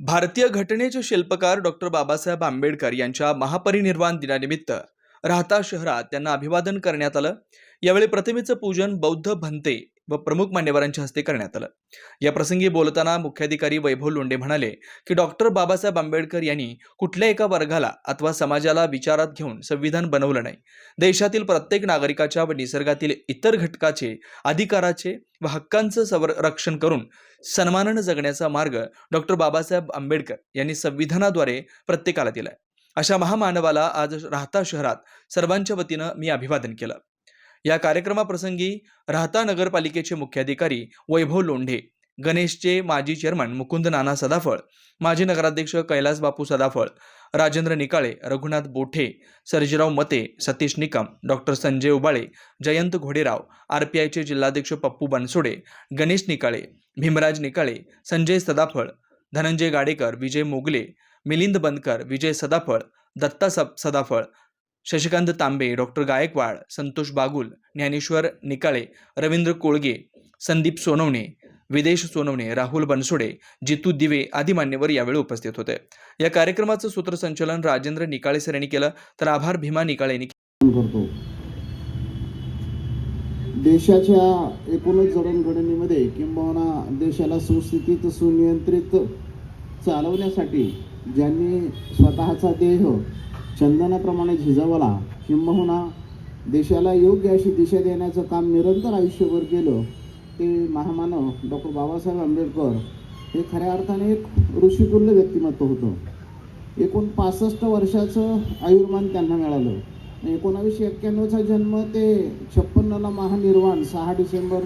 भारतीय घटनेचे शिल्पकार डॉक्टर बाबासाहेब आंबेडकर यांच्या महापरिनिर्वाण दिनानिमित्त राहता शहरात त्यांना अभिवादन करण्यात आलं. यावेळी प्रतिमेचं पूजन बौद्ध भंते व प्रमुख मान्यवरांच्या हस्ते करण्यात आलं. या प्रसंगी बोलताना मुख्याधिकारी वैभव लोंढे म्हणाले की डॉक्टर बाबासाहेब आंबेडकर यांनी कुठल्या एका वर्गाला अथवा समाजाला विचारात घेऊन संविधान बनवलं नाही. देशातील प्रत्येक नागरिकाच्या व निसर्गातील इतर घटकाचे अधिकाराचे व हक्कांचं संरक्षण करून सन्मानानं जगण्याचा मार्ग डॉक्टर बाबासाहेब आंबेडकर यांनी संविधानाद्वारे प्रत्येकाला दिलाय. अशा महामानवाला आज राहता शहरात सर्वांच्या वतीनं मी अभिवादन केलं. या कार्यक्रमाप्रसंगी राहता नगरपालिकेचे मुख्याधिकारी वैभव लोंढे गणेशचे माजी चेअरमन मुकुंद नाना सदाफळ माजी नगराध्यक्ष कैलास बापू Sadaphal Rajendra Nikale Raghunath Bothe Sarjerao Mate Satish Nikam doctor Sanjay Ubale Jayant Ghoderao R P आयचे जिल्हाध्यक्ष पप्पू बनसोडे गणेश निकाळे भीमराज निकाळे संजय सदाफळ धनंजय गाडेकर विजय मोगले मिलिंद बनकर विजय सदाफळ दत्ता सप सदाफळ शशिकांत तांबे डॉक्टर गायकवाड संतोष बागुल ज्ञानेश्वर निकाळे रवींद्र कोळगे संदीप सोनवणे विदेश सोनवणे राहुल बनसोडे जितू दिवे आदी मान्यवर यावेळी उपस्थित होते. या कार्यक्रमाचं सूत्रसंचलन राजेंद्र निकाळे सर यांनी केलं. तर आभार भीमा निकाळे यांनी करतो. देशाच्या एकूणच जडणघडणीमध्ये किंबहुना देशाला सुस्थितीत सुनियंत्रित चालवण्यासाठी ज्यांनी स्वतःचा देह चंदनाप्रमाणे झिजवला किंबहुना देशाला योग्य अशी दिशा देण्याचं काम निरंतर आयुष्यभर केलं ते महामानव डॉक्टर बाबासाहेब आंबेडकर हे खऱ्या अर्थाने एक ऋषितुल्य व्यक्तिमत्व होतं. एकूण पासष्ट वर्षाचं आयुर्मान त्यांना मिळालं. एकोणावीसशे एक्क्याण्णवचा जन्म ते छप्पन्नला महानिर्वाण सहा डिसेंबर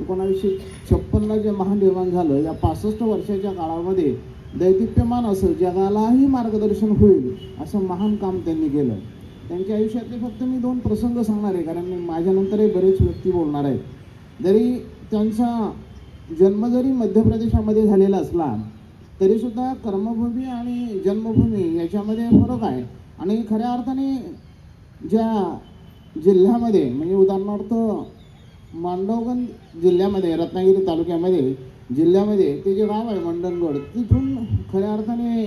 एकोणावीसशे छप्पनला जे महानिर्वाण झालं या पासष्ट वर्षाच्या काळामध्ये दैदिप्यमान असं जगालाही मार्गदर्शन होईल असं महान काम त्यांनी केलं. त्यांच्या आयुष्यातले फक्त मी दोन प्रसंग सांगणार आहे कारण मी माझ्यानंतरही बरेच व्यक्ती बोलणार आहेत. जरी त्यांचा जन्म जरी मध्य प्रदेशामध्ये झालेला असला तरीसुद्धा कर्मभूमी आणि जन्मभूमी याच्यामध्ये फरक आहे. आणि खऱ्या अर्थाने ज्या जिल्ह्यामध्ये म्हणजे उदाहरणार्थ मांडवगंज जिल्ह्यामध्ये रत्नागिरी तालुक्यामध्ये जिल्ह्यामध्ये ते जे गाव आहे मंडणगड तिथून खऱ्या अर्थाने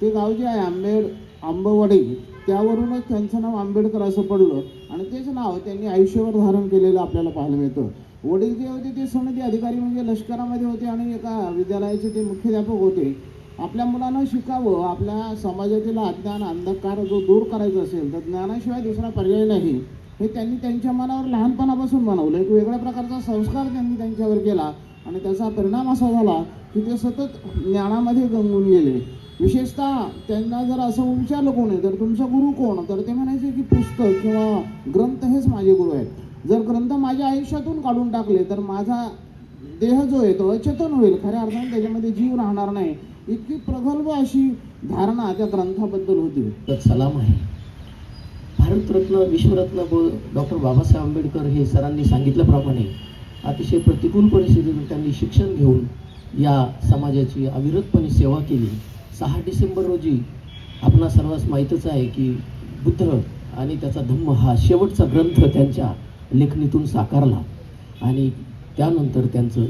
ते गाव जे आहे आंबेड आंबवडी त्यावरूनच त्यांचं नाव आंबेडकर असं पडलं. आणि तेच नाव त्यांनी आयुष्यभर धारण केलेलं आपल्याला पाहायला मिळतं. वडील जे होते ते सनदी अधिकारी म्हणजे लष्करामध्ये होते आणि एका विद्यालयाचे ते मुख्याध्यापक होते. आपल्या मुलांना शिकावं आपल्या समाजातील अज्ञान अंधकार जो दूर करायचा असेल तर ज्ञानाशिवाय दुसरा पर्याय नाही. हे त्यांनी त्यांच्या मनावर लहानपणापासून बनवलं. एक वेगळ्या प्रकारचा संस्कार त्यांनी त्यांच्यावर केला. आणि त्याचा परिणाम असा झाला की ते सतत ज्ञानामध्ये गंगून गेले. विशेषतः त्यांना जर असं विचारलं कोण आहे तर तुमचा गुरु कोण? तर ते म्हणायचे की पुस्तक किंवा ग्रंथ हेच माझे गुरु आहेत. जर ग्रंथ माझ्या आयुष्यातून काढून टाकले तर माझा देह जो आहे तो अचेतन होईल. खऱ्या अर्थाने त्याच्यामध्ये जीव राहणार नाही. इतकी प्रगल्भ अशी धारणा त्या ग्रंथाबद्दल होती. तर सलाम आहे. भारतरत्न विश्वरत्न डॉक्टर बाबासाहेब आंबेडकर हे सरांनी सांगितल्याप्रमाणे अतिशय प्रतिकूल परिस्थितीतून त्यांनी शिक्षण घेऊन या समाजाची अविरतपणे सेवा केली. सहा डिसेंबर रोजी आपणा सर्वांस माहीतच आहे की बुद्ध आणि त्याचा धम्म हा शेवटचा ग्रंथ त्यांच्या लेखणीतून साकारला. आणि त्यानंतर त्यांचं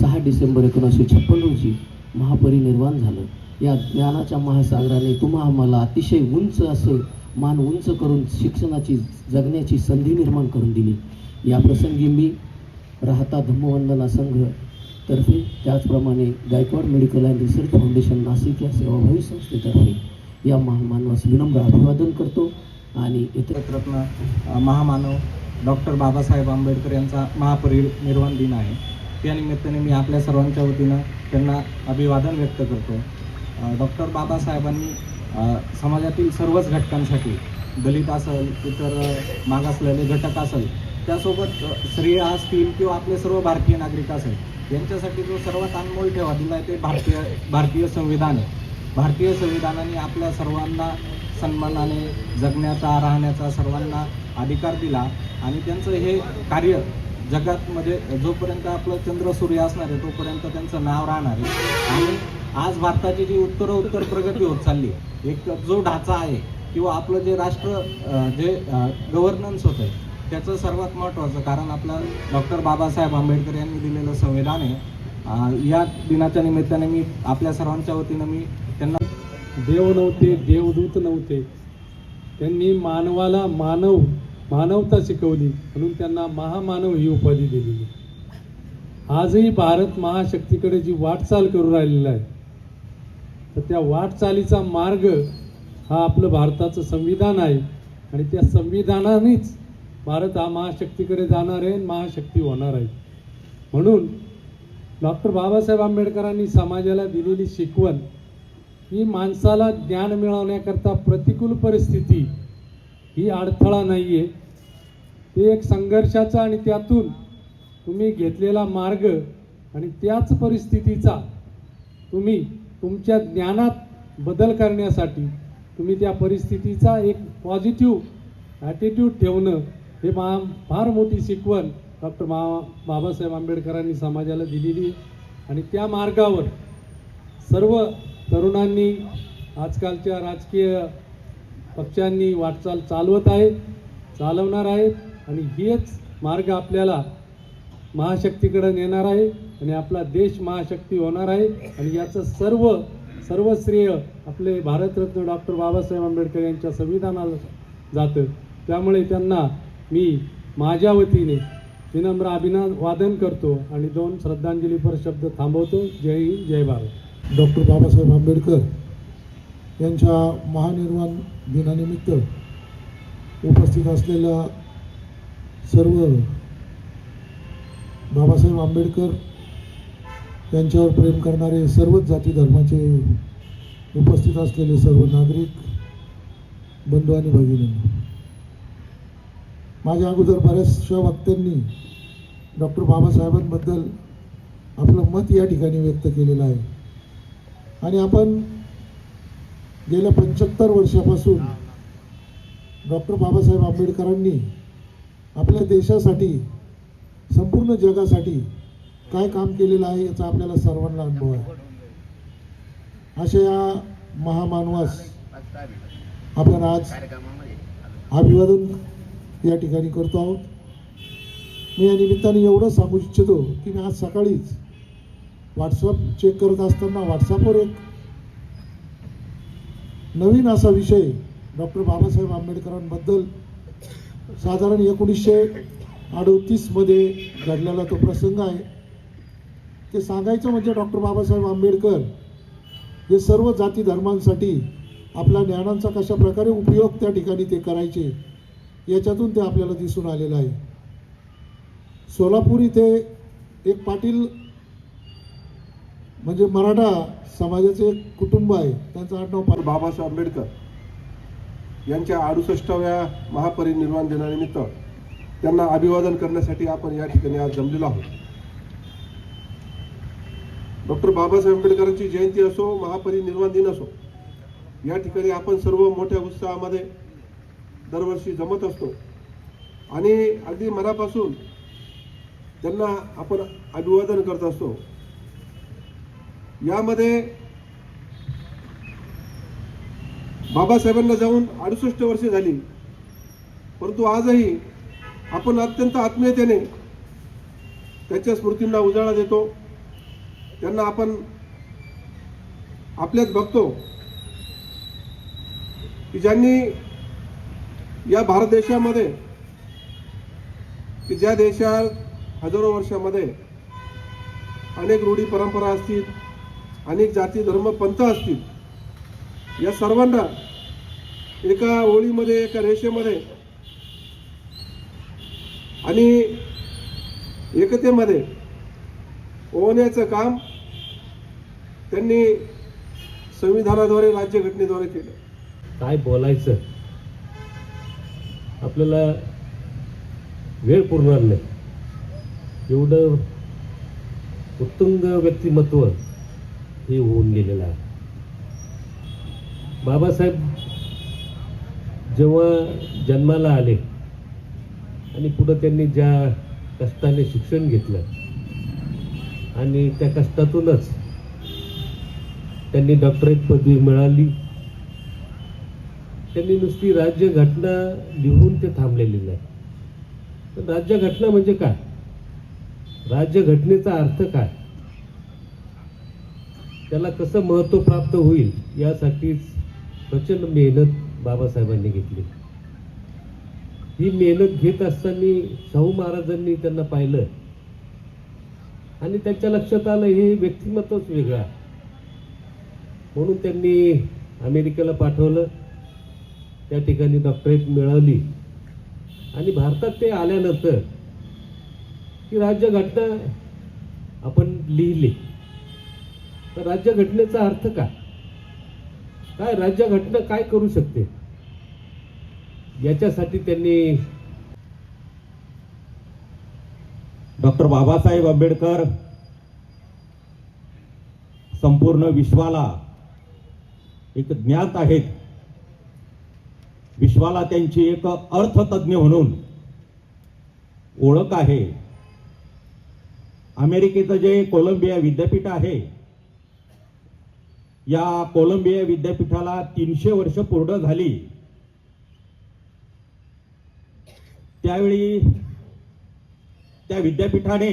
सहा डिसेंबर एकोणीसशे छप्पन रोजी महापरिनिर्वाण झालं. या ज्ञानाच्या महासागराने तुम्हा आम्हाला अतिशय उंच असं मान उंच करून शिक्षणाची जगण्याची संधी निर्माण करून दिली. या प्रसंगी मी राहता धम्मवंदना संघ तर्फे त्याचप्रमाणे Gaikwad medical and research foundation Nashik या सेवाभावी संस्थेतर्फे या महामानवास विनम्र अभिवादन करतो आणि इतरत्न महामानव डॉक्टर बाबासाहेब आंबेडकर यांचा महापरिनिर्वाण दिन आहे. त्या निमित्ताने मी आपल्या सर्वांच्या वतीनं त्यांना अभिवादन व्यक्त करतो. डॉक्टर बाबासाहेबांनी समाजातील सर्वच घटकांसाठी दलित असेल इतर मागासलेले घटक असेल त्यासोबत अ, स्त्रिया असतील किंवा आपले सर्व भारतीय नागरिक असेल यांच्यासाठी जो सर्वात अनमोल ठेवा दिला आहे ते भारतीय भारतीय संविधान आहे. भारतीय संविधानाने आपल्या सर्वांना सन्मानाने जगण्याचा राहण्याचा सर्वांना अधिकार दिला आणि त्यांचं हे कार्य जगातमध्ये म्हणजे जोपर्यंत आपलं चंद्र सूर्य असणार आहे तोपर्यंत त्यांचं नाव राहणार आहे. आणि आज भारताची जी उत्तरोत्तर प्रगती होत चालली आहे, एक जो ढाचा आहे किंवा आपलं जे राष्ट्र जे गव्हर्नन्स होतं आहे त्याचं सर्वात महत्त्वाचं कारण आपलं डॉक्टर बाबासाहेब आंबेडकर यांनी दिलेलं संविधान आहे. या दिनाच्या निमित्ताने मी आपल्या सर्वांच्या वतीनं मी त्यांना देव नव्हते देवदूत नव्हते. त्यांनी मानवाला मानव मानवता शिकवली. म्हणून त्यांना महामानव ही उपाधी दिलेली आजही भारत महाशक्तीकडे जी वाटचाल करू राहिलेला आहे तर त्या वाटचालीचा मार्ग हा आपलं भारताचं संविधान आहे. आणि त्या संविधानानेच भारत हा महाशक्तीकडे जाणार आहे आणि महाशक्ती होणार आहे. म्हणून डॉक्टर बाबासाहेब आंबेडकरांनी समाजाला दिलेली शिकवण ही माणसाला ज्ञान मिळवण्याकरता प्रतिकूल परिस्थिती ही अडथळा नाही आहे ते एक संघर्षाचा आणि त्यातून तुम्ही घेतलेला मार्ग आणि त्याच परिस्थितीचा तुम्ही तुमच्या ज्ञानात बदल करण्यासाठी तुम्ही त्या परिस्थितीचा एक पॉझिटिव्ह ॲटिट्यूड ठेवणं हे मा फार मोठी शिकवण डॉक्टर मा बाबासाहेब आंबेडकरांनी समाजाला दिलेली आणि त्या मार्गावर सर्व तरुणांनी आजकालच्या राजकीय पक्षांनी वाटचाल चालवत आहेत चालवणार आहेत. आणि हेच मार्ग आपल्याला महाशक्तीकडे नेणार आहे. आणि आपला देश महाशक्ती होणार आहे. आणि याचं सर्व सर्व श्रेय आपले भारतरत्न डॉक्टर बाबासाहेब आंबेडकर यांच्या संविधानाला जातं. त्यामुळे त्यांना मी माझ्या वतीने विनम्र वादन करतो आणि दोन श्रद्धांजलीपर शब्द थांबवतो. जय हिंद जय भारत. डॉक्टर बाबासाहेब आंबेडकर यांच्या महानिर्वाण दिनानिमित्त उपस्थित असलेल्या सर्व बाबासाहेब आंबेडकर यांच्यावर प्रेम करणारे सर्वच जाती धर्माचे उपस्थित असलेले सर्व नागरिक बंधू आणि भगिनी. माझ्या अगोदर बऱ्याचशा वक्त्यांनी डॉक्टर बाबासाहेबांबद्दल आपलं मत या ठिकाणी व्यक्त केलेलं आहे. आणि आपण गेल्या पंच्याहत्तर वर्षापासून डॉक्टर बाबासाहेब आंबेडकरांनी आपल्या देशासाठी संपूर्ण जगासाठी काय काम केलेलं आहे याचा आपल्याला सर्वांना अनुभव आहे. अशा या महामानवास आपण आज अभिवादन या ठिकाणी करतो आहोत. मी या निमित्ताने एवढं सांगू इच्छितो की मी आज सकाळीच व्हॉट्सअप चेक करत असताना व्हॉट्सअपवर एक नवीन असा विषय डॉक्टर बाबासाहेब आंबेडकरांबद्दल साधारण एकोणीसशे अडोतीसमध्ये घडलेला तो प्रसंग आहे. ते सांगायचं म्हणजे डॉक्टर बाबासाहेब आंबेडकर हे सर्व जाती धर्मांसाठी आपल्या ज्ञानांचा कशा प्रकारे उपयोग त्या ठिकाणी ते करायचे याच्यातून ते आपल्याला दिसून आलेलं आहे. सोलापूर इथे एक पाटील म्हणजे मराठा समाजाचे एक कुटुंब आहे. त्यांचं आडनाव डॉक्टर बाबासाहेब आंबेडकर यांच्या अडुसष्टाव्या महापरिनिर्वाण दिनानिमित्त त्यांना अभिवादन करण्यासाठी आपण या ठिकाणी आज जमलेलो आहोत. डॉक्टर बाबासाहेब आंबेडकरांची जयंती असो महापरिनिर्वाण दिन असो या ठिकाणी आपण सर्व मोठ्या उत्साहामध्ये दरवर्षी जमत असतो. आणि अगदी मनापासून त्यांना आपण अभिवादन करत असतो. यामध्ये बाबासाहेबांना जाऊन अडुसष्ट वर्षे झाली. परंतु आजही आपण अत्यंत आत्मीयतेने त्याच्या स्मृतींना उजाळा देतो. त्यांना आपण आपल्यात बघतो की ज्यांनी या भारत देशामध्ये की ज्या देशात हजारो वर्षामध्ये अनेक रूढी परंपरा असतील अनेक जाती धर्म पंथ असतील या सर्वांना एका ओळीमध्ये एका रेषेमध्ये आणि एकतेमध्ये ओवण्याचं काम त्यांनी संविधानाद्वारे राज्यघटनेद्वारे केलं. काय बोलायचं? आपल्याला वेळ पुरणार नाही. एवढं उत्तुंग व्यक्तिमत्व हे होऊन गेलेलं आहे. बाबासाहेब जेव्हा जन्माला आले आणि पुढं त्यांनी ज्या कष्टाने शिक्षण घेतलं आणि त्या कष्टातूनच त्यांनी डॉक्टरेट पदवी मिळाली. त्यांनी नुसती राज्यघटना लिहून ते थांबलेली नाही. राज्य राज्यघटना म्हणजे काय? राज्यघटनेचा अर्थ काय? त्याला कसं महत्त्व प्राप्त होईल यासाठीच प्रचंड मेहनत बाबासाहेबांनी घेतली. ही मेहनत घेत असताना शाहू महाराजांनी त्यांना पाहिलं. आणि त्यांच्या लक्षात आलं हे व्यक्तिमत्वच वेगळं म्हणून त्यांनी अमेरिकेला पाठवलं. त्या ठिकाणी डॉक्टरेट मिळवली आणि भारतात ते आल्यानंतर ही राज्यघटना आपण लिहिली. तर राज्यघटनेचा अर्थ काय? काय राज्यघटना काय करू शकते? याच्यासाठी त्यांनी डॉक्टर बाबासाहेब आंबेडकर संपूर्ण विश्वाला एक ज्ञात आहेत. विश्वाला त्यांची एक अर्थतज्ञ म्हणून ओळख आहे. अमेरिकेचं जे कोलंबिया विद्यापीठ आहे या कोलंबिया विद्यापीठाला तीनशे वर्ष पूर्ण झाली. त्यावेळी त्या विद्यापीठाने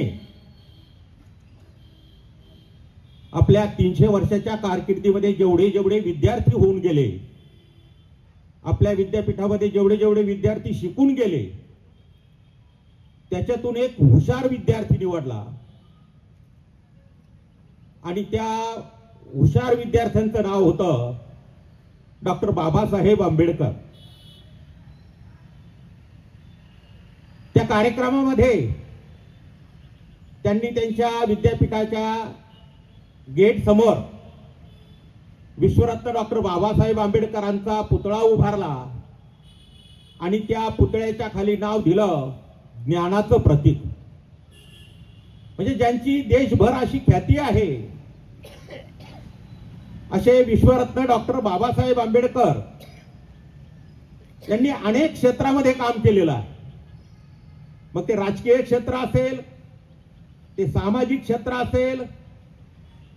आपल्या तीनशे वर्षाच्या कारकिर्दीमध्ये जेवढे जेवढे विद्यार्थी होऊन गेले आपल्या विद्यापीठामध्ये जेवढे जेवढे विद्यार्थी शिकून गेले त्याच्यातून एक हुशार विद्यार्थी निवडला. आणि त्या हुशार विद्यार्थ्यांचं नाव होतं डॉक्टर बाबासाहेब आंबेडकर. त्या कार्यक्रमामध्ये त्यांनी त्यांच्या विद्यापीठाच्या गेट समोर विश्वरत्न डॉक्टर बाबासाहेब आंबेडकरांचा पुतळा उभारला आणि त्या पुतळ्याच्या खाली नाव दिलं ज्ञानाचं प्रतीक. म्हणजे ज्यांची देशभर अशी ख्याती आहे असे विश्वरत्न डॉक्टर बाबासाहेब आंबेडकर यांनी अनेक क्षेत्रामध्ये काम केलेलं आहे. मग ते राजकीय क्षेत्र असेल ते सामाजिक क्षेत्र असेल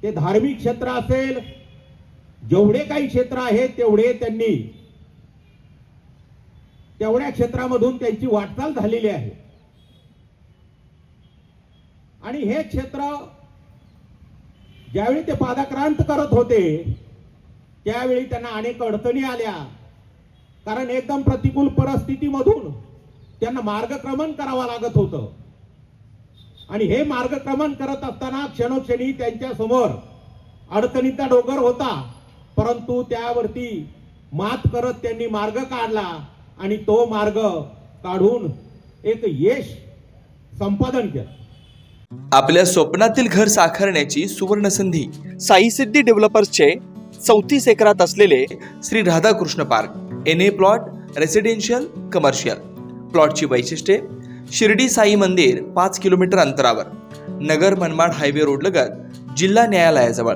ते धार्मिक क्षेत्र असेल जेवढे काही क्षेत्र आहेत तेवढे त्यांनी तेवढ्या क्षेत्रामधून त्यांची वाटचाल झालेली आहे. आणि हे क्षेत्र ज्यावेळी ते पादाक्रांत करत होते त्यावेळी त्यांना अनेक अडचणी आल्या. कारण एकदम प्रतिकूल परिस्थितीमधून त्यांना मार्गक्रमण करावं लागत होतं. आणि हे मार्गक्रमण करत असताना क्षणोक्षणी त्यांच्यासमोर अडचणीचा डोंगर होता. परंतु त्यावरती मात करत त्यांनी मार्ग काढला आणि तो मार्ग काढून एक यश संपादन केलं. आपल्या स्वप्नातील घर साकारण्याची सुवर्ण संधी साई सिद्धी डेव्हलपर्सचे चौतीस एकरात असलेले Shri Radhakrishna park N A plot residential commercial प्लॉटची वैशिष्ट्ये शिर्डी साई मंदिर पाच किलोमीटर अंतरावर नगर मनमाड हायवे रोड लगत जिल्हा न्यायालयाजवळ.